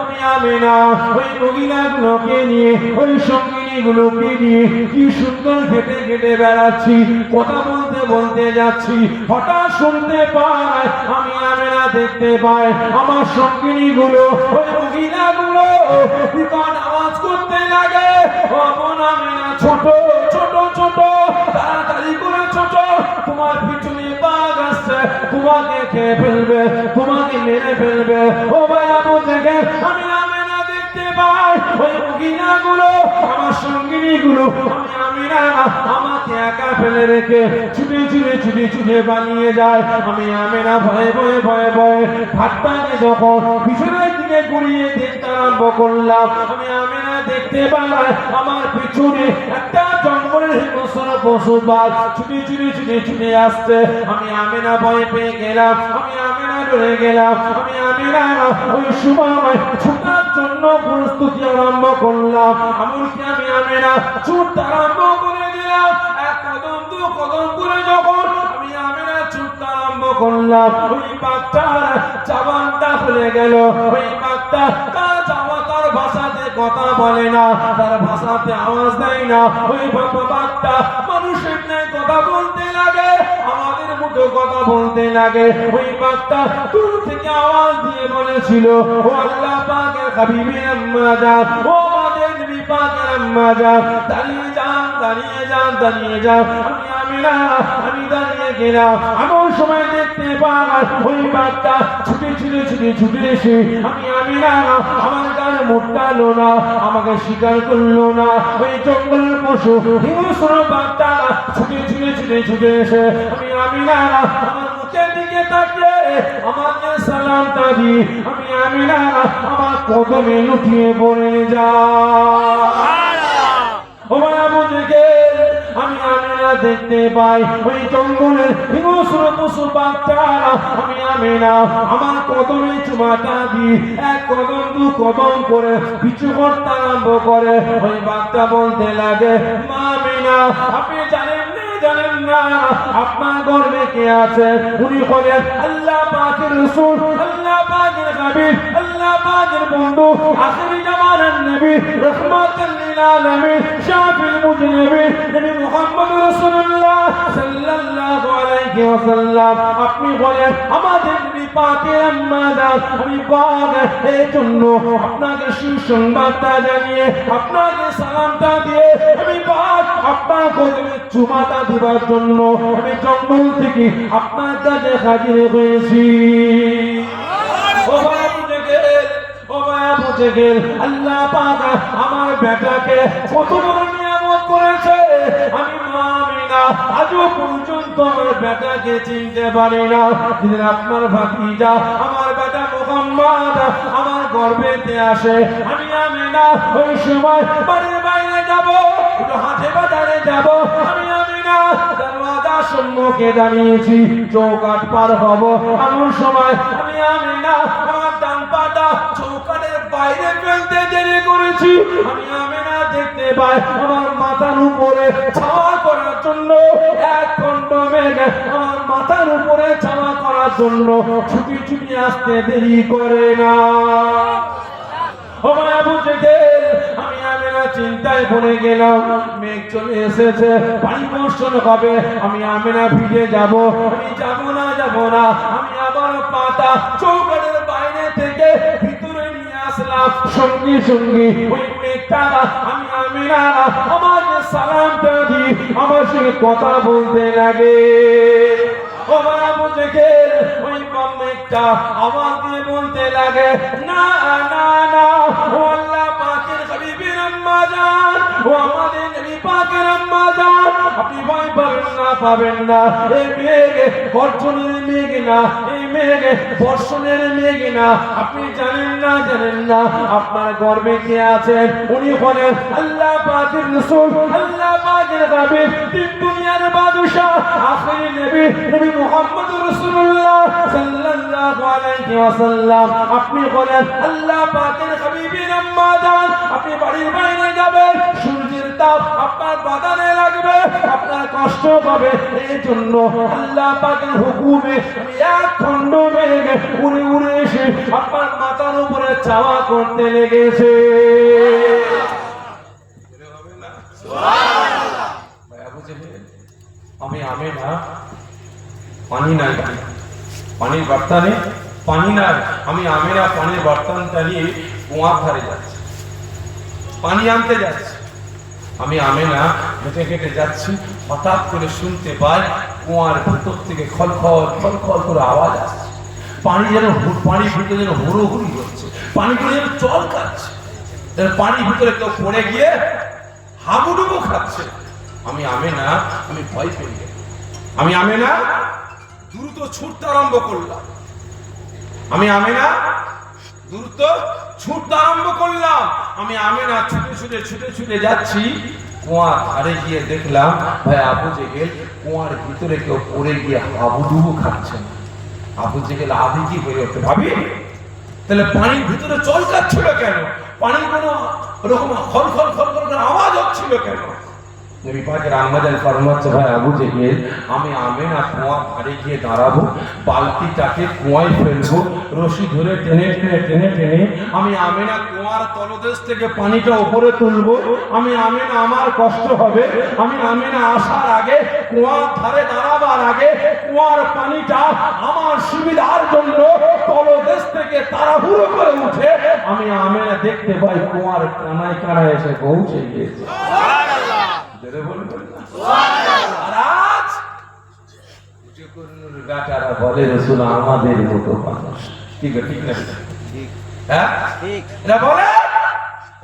আমি আমিনা। ওই ওই সঙ্গিনীগুলোকে নিয়ে কি সুন্দর ঘেটে খেটে বেড়াচ্ছি, কথা বলতে বলতে যাচ্ছি। হঠাৎ শুনতে পাই আমি আমিনা দেখতে পাই। আমার সঙ্গিনীগুলো, ওই মহিলাগুলো তোমাকে খেয়ে ফেলবে তোমাকে মেরে ফেলবে। ও ভাই আবু থেকে আমি আমিনা দেখতে পাই। ওই মহিলাগুলো আমার সঙ্গিনী গুলো আমি আমিনা, আমাকে একা ফেলে রেখে ছুটে ছুটে ছুটে ছুটে বানিয়ে যায়। আমি ভয়ে ভয়ে ভয়ে ভয়ে ভাতটাকে যখন পিছনের দিকে ঘুরিয়ে দেখতে আরম্ভ করলাম, আমি দেখতে পাই, আমার পিছনে একটা ছুটে ছুটে ছুটে ছুটে আমি আমিনা ভয় প্রস্তুতি আরম্ভ করলাম। আমি আমিনা ছুটতে আরম্ভ করে দিলাম। কদম, দু কদম করে যখন আমি আমিনা ছুটতে আরম্ভ করলাম, ওই বাচ্চার চাবানটা খুলে গেল। ওই বাচ্চা তার ভাষাতে কথা বলে না, তার ভাষাতে আওয়াজ দেয় না। ওই বাবা মানুষের ন্যায় কথা বলতে লাগে, আমাদের মুখে কথা বলতে লাগে। ওই বাচ্চা দূর থেকে আওয়াজ দিয়ে বলেছিল, ও আল্লাহ পাকের হাবিবের আম্মা যান ও আমাদের নবী পাকের আম্মা যান দাঁড়িয়ে যান দাঁড়িয়ে যান দাঁড়িয়ে যান। আমি আমি না আমি দাঁড়িয়ে গেলাম। এমন সময় ওই বাচ্চা ছুটে ছুটে ছুটে ছুটে এসে আমি আমি না, আমার গান মোটালো না, আমাকে স্বীকার করল না। ওই জঙ্গলের পশু, হিংস্র বাচ্চা ছুটে ছুটে ছুটে ছুটে এসে আমি আমি না, আমার মুখের দিকে তাকিয়ে আমাকে সালামটা দি আমি আমি না, আমার কদমে লুটিয়ে পড়ে যা দেখতে পাই। ওই জঙ্গলের হিংস্র পশু বাচ্চারা। আমি আমিনা, আমার কদমে চুমাটা দি এক কদম, দু কদম করে পিছু করতে আরম্ভ করে। ওই বাচ্চা বলতে লাগে, মা আমিনা, আপনি জানেন না জানেন না, আপনার গর্বে কে আছে? উনি হলেন আল্লাহ পাকের রসুল আল্লাহ পাকের হাবিব আল্লাহ পাকের বন্ধু আখিরি জামানার নবী রহমাতুল লিল আলামিন শাফিল মুজনিবিন নবী মুহাম্মদ রাসূলুল্লাহ সাল্লাল্লাহু আপনি বলেন, আমাদের আমি এই জন্য আপনাকে সুসংবাদটা জানিয়ে, আপনাকে সালামটা দিয়ে, আমি চুমাটা দিবার জন্য, আমি জঙ্গল থেকে আপনার কাছে হাজির হয়েছি। আল্লাহ পাক আমার বেটাকে কত বড় নিয়ামত করেছে। আমি আমিনা আজও পর্যন্ত আমার বেটাকে চিনতে পারি না। আপনার ভাতিজা আমার বেটা মোহাম্মদ আমার গর্বেতে আসে, আমি আমিনা, ওই সময় বাড়ির বাইরে যাব বাজারে যাব, আমি আমিনা দরওয়াজা সম্মুখে দাঁড়িয়েছি চৌকাট পার হব, এমন সময় আমি আমিনা, আমার ডান পাটা চৌকাটের বাইরে ফেলতে দেরি করেছি, আমি আমিনা দেখতে পাই, আমার মাথার উপরে জন্য ছুটি ছুটি আসতে দেরি করে না। ও মায়া বুঝে আমি আমেনা চিন্তায় পড়ে গেলাম। মেঘ চলে এসেছে পানি বর্ষণ হবে, আমি আমেনা ফিরে যাব। আমি যাব না যাব না, আমি আবার পাতা চৌকাটের বাইরে থেকে ভিতরে নিয়ে আসলাম। সঙ্গে সঙ্গী ওই মেঘটা, আমি আমেনা আমার সালামটা দি আমার সঙ্গে কথা বলতে লাগে। বলতে লাগে, না না না, ও আল্লাহ পাকের হাবিবের আম্মা জান ও আপনি ভয় পাবেন না পাবেন না এই মেঘ বর্ষণের মেঘ না এই মেঘ, বর্ষণের মেঘ না। আপনি জানেন না জানেন না, আপনার গর্বে কে আছেন? উনি হলেন আল্লাহ পাকের রসুল, আল্লাহ পাকের তিন দুনিয়ার আখিরি নবী নবী মুহাম্মদ সাল্লাল্লাহু আলাইহি ওয়াসাল্লাম। আপনি বলেন, আল্লাহ পাকের আপনি বাড়ির বাইরে যাবেন দাও, আপনার বাদানে লাগবে, আপনার কষ্ট পাবে। এই জন্য আল্লাহ পাকের হুকুমে এক উড়ে উড়ে এসে আপনার মাথার উপরে চাওয়া করতে লেগেছে। আমি আমি না, পানি নাই। পানির বর্তানে পানি নাই। আমি আমেরা পানির বর্তন চালিয়ে কুয়ার ধারে যাচ্ছি। পানি আনতে যাচ্ছি। আমি আমেনা, হেঁটে হেঁটে যাচ্ছি, হঠাৎ করে শুনতে পাই কুয়ার ভিতর থেকে খলখল খলখল করে আওয়াজ আসছে। পানি যেন পানির ভিতরে যেন হুড়োহুড়ি হচ্ছে পানিগুলো যেন জল খাচ্ছে। যেন পানির ভিতরে কেউ পড়ে গিয়ে হাবুডুবু খাচ্ছে। আমি আমেনা, আমি ভয় পেয়ে গেলাম। আমি আমেনা, দ্রুত ছুটতে আরম্ভ করলাম। আমি আমেনা, দ্রুত ছুটতে আরম্ভ করলাম। আমি আমি না ছুটে ছুটে ছুটে ছুটে যাচ্ছি। কুয়ার ধারে গিয়ে দেখলাম, ভাই আবু জেগেল কুয়ার ভিতরে কেউ পড়ে গিয়ে হাবুডুবু খাচ্ছে। না আবু জেগেল কি হয়ে ওঠে ভাবি? তাহলে পানির ভিতরে চলকাচ্ছিল কেন? পানির কোনো ওরকম খল খর খল খল আওয়াজ হচ্ছিল কেন? নবী আমি ধারে গিয়ে দাঁড়াবো কুয়ায় ফেলব, রশি ধরে টেনে টেনে টেনে টেনে, আমি কুয়ার তলদেশ থেকে পানিটা উপরে তুলবো, আমি আমার কষ্ট হবে, আমি আমেনা আসার আগে, কুয়ার ধারে দাঁড়াবার আগে, কুয়ার পানিটা আমার সুবিধার জন্য তলদেশ থেকে তাড়াহুড়ো করে উঠে, আমি আমেনা দেখতে পাই কুয়ার কানায় কানায় এসে পৌঁছে গিয়েছে। আর আজ উঁচু বলে রসুল আমাদের মতো মানুষ। ঠিক আছে, ঠিক না হ্যাঁ? এরা বলে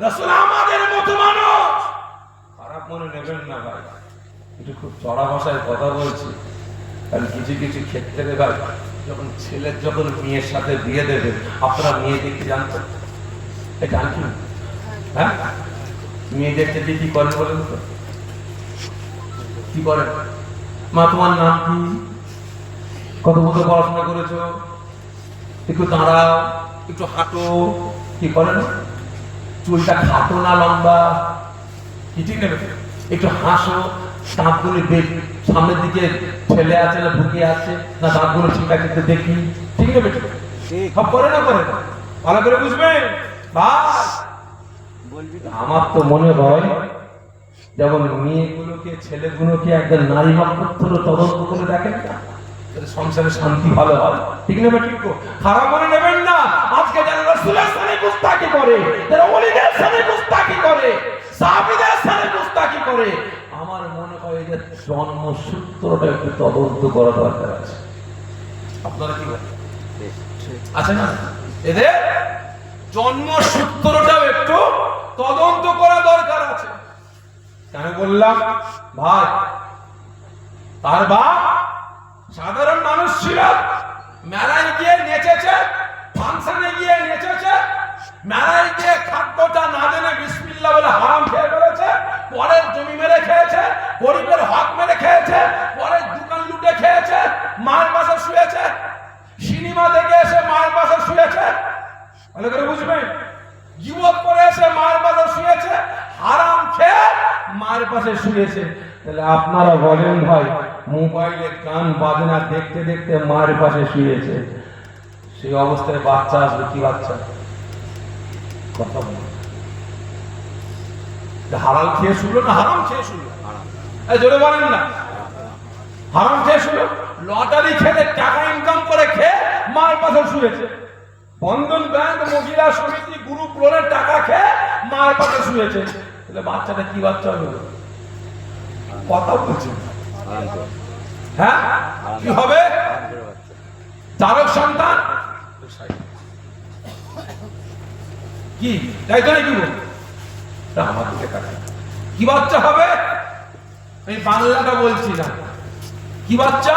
রসুল আমাদের মতো মানুষ। খারাপ মনে নেবেন না ভাই। একটু খুব চড়া ভাষায় কথা বলছি। কারণ কিছু কিছু ক্ষেত্রে ভাই যখন ছেলের যখন মেয়ের সাথে বিয়ে দেবে আপনারা মেয়ে দেখতে জানতেন? এটা জানছেন হ্যাঁ? মেয়ে দেখতে কি করেন বলেন তো? কি করেন? মা তোমার নাম কি? কত মতো পড়াশোনা করেছ? একটু দাঁড়াও একটু হাঁটো। কি করেন? চুলটা খাটো না লম্বা? কি ঠিক নেবে? একটু হাসো দাঁতগুলো বেশ সামনের দিকে ঠেলে আছে না ঢুকে আছে? না দাঁতগুলো ঠিক আছে দেখি। ঠিক নেবে? সব করে না করে? ভালো করে বুঝবেন ভাই আমার তো মনে হয় যেমন মেয়েগুলোকে, ছেলেগুলোকে একজন নারী নক্ষত্র তদন্ত করে দেখেন না? সংসারে শান্তি ভালো হয়। ঠিক নেবে ঠিক খারাপ মনে নেবেন না। আজকে যারা রসুলের সাথে গুস্তাকি করে অলিদের সাথে গুস্তাকি করে, সাহাবিদের সাথে গুস্তাকি করে, আমার মনে হয় যে জন্মসূত্রটা একটু তদন্ত করা দরকার আছে। আপনারা কি বলেন? আছে না? এদের জন্মসূত্রটাও একটু তদন্ত করা দরকার আছে। কেন বললাম? ভাই, তার বাপ সাধারণ মানুষ ছিল। মেলায় গিয়ে নেচেছে, ফাংশনে গিয়ে নেচেছে। মেলায় গিয়ে খাদ্যটা না জেনে বিসমিল্লা বলে হারাম খেয়ে ফেলেছে। পরের জমি মেরে খেয়েছে, গরিবের হক মেরে খেয়েছে, পরের দোকান লুটে খেয়েছে, মায়ের পাশে শুয়েছে। সিনেমা দেখে এসে মায়ের পাশে শুয়েছে। ভালো করে বুঝবেন? যুবক করে এসে মায়ের পাশে শুয়েছে। হারাম মায়ের পাশে শুয়েছে। তাহলে আপনারা বলেন ভাই, মোবাইলে গান বাজনা দেখতে দেখতে মায়ের পাশে শুয়েছে। সেই অবস্থায় বাচ্চা আসবে, কি বাচ্চা? কথা খেয়ে না, হারাম খেয়ে জোরে বলেন না। হারাম খেয়ে লটারি খেলে টাকা ইনকাম করে খেয়ে মায়ের পাশে শুয়েছে। বন্ধন ব্যাংক, মহিলা সমিতি গ্রুপ লোনের টাকা খেয়ে মায়ের পাশে শুয়েছে। তাহলে বাচ্চাটা কি বাচ্চা হবে কথা বলছে। হ্যাঁ? কি হবে? চারক সন্তান? কি? তাই তো নাকি কি বাচ্চা হবে? আমি বাংলাটা বলছি না। কি বাচ্চা?